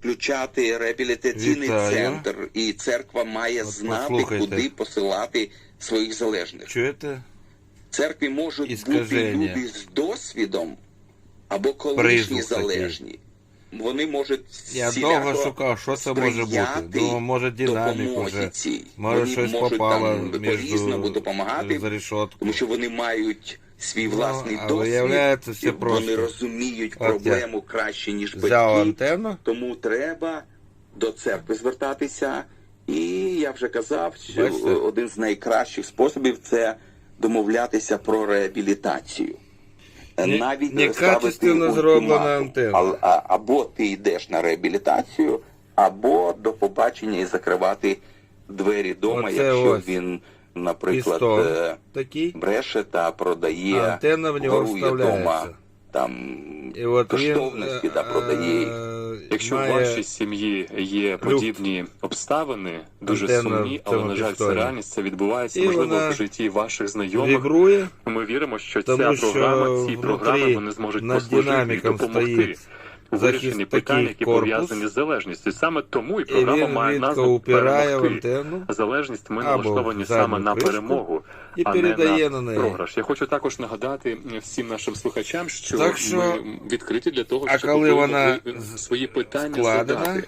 включати реабілітаційний Вітаю. центр, і церква має От знати, послухайте. куди посилати своїх залежних. Чуєте? В церкві можуть Іскаження. бути люди з досвідом або колишні Призвук такий. залежні. Вони можуть Я всіляко довго шукав, що це може бути. Думав, може динаміку допомозі вже. цій. Може вони щось можуть попало там по-різному між допомагати, за решетку. тому що вони мають свій Ну, власний а досвід, все вони розуміють От я проблему краще, ніж батьки. Тому треба до церкви звертатися. І я вже казав, що Бачите? один з найкращих способів це домовлятися про реабілітацію. Навіть некачественно ставити зроблена ультиматум. антенна. А- а- або ти йдеш на реабілітацію, або до побачення і закривати двері дома, Оце якщо ось він, наприклад, е, такий. бреше та продає, антенна в нього ворує вставляється. дома там І от він, коштовності та е, продає. е, Якщо має в вашій сім'ї є подібні обставини, дуже Антенна сумні, але на жаль, це реальність, це відбувається І можливо в житті ваших знайомих. вібрує, Ми віримо, що тому ця програма, ці програми вони зможуть послужити і допомогти стоїть питань, такий які корпус. пов'язані з залежністю. Саме тому і і програма він має назву перемогти. антенну Залежність ми налаштовані саме на перемогу, і а не передає на на неї. програш. Я хочу також нагадати всім нашим слухачам, що, Так що- ми відкриті для того, щоб коли вона свої питання складена, задати,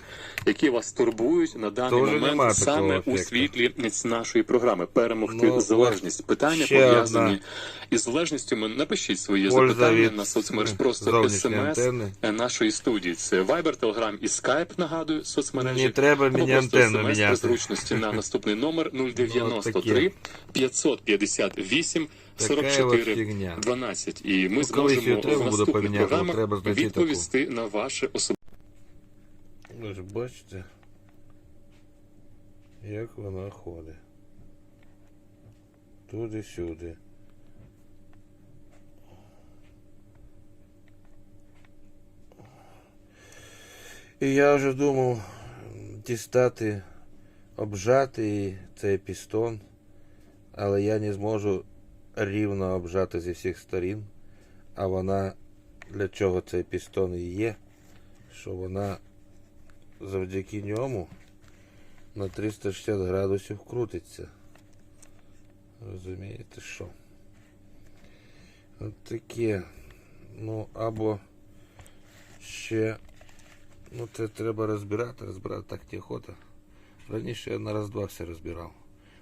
які вас турбують на даний момент саме у світлі нашої програми перемогти Ну, залежність. Питання пов'язані одна із залежністю. Ми напишіть свої Польза запитання від на соцмереж просто смс нашої студії. Це Viber, Telegram і Skype, нагадую, соцмережі. Не треба мені антенну міняти. зручності на наступний номер Ну, 093 558 Така 44 12. І ми Ну, зможемо в буде наступних поміняти, програмах відповісти на ваше особисте. Ви ж бачите, як вона ходить. Туди-сюди. І я вже думав дістати, обжати цей пістон, але я не зможу рівно обжати зі всіх сторін, а вона для чого цей пістон і є, що вона завдяки ньому на 360 градусів крутиться. Розумієте що? От таке. Ну, або ще. Ну, це треба розбирати, розбирати так тіхота. Раніше я на раз-два все розбирав.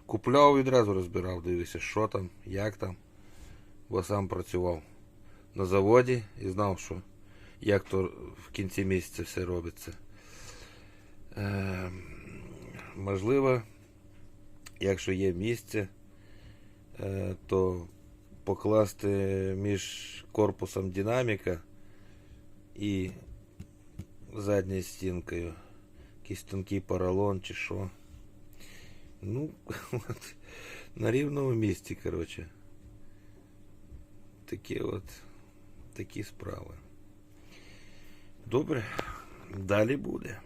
Купляв відразу розбирав, дивився, що там, як там. Бо сам працював на заводі і знав, що як то в кінці місяця все робиться. Е, можливо, якщо є місце, е, то покласти між корпусом динаміка і задньою стінкою якийсь тонкий поролон чи що. Ну, от, на рівному місці, коротше. Такі от такі справи. Добре, далі буде.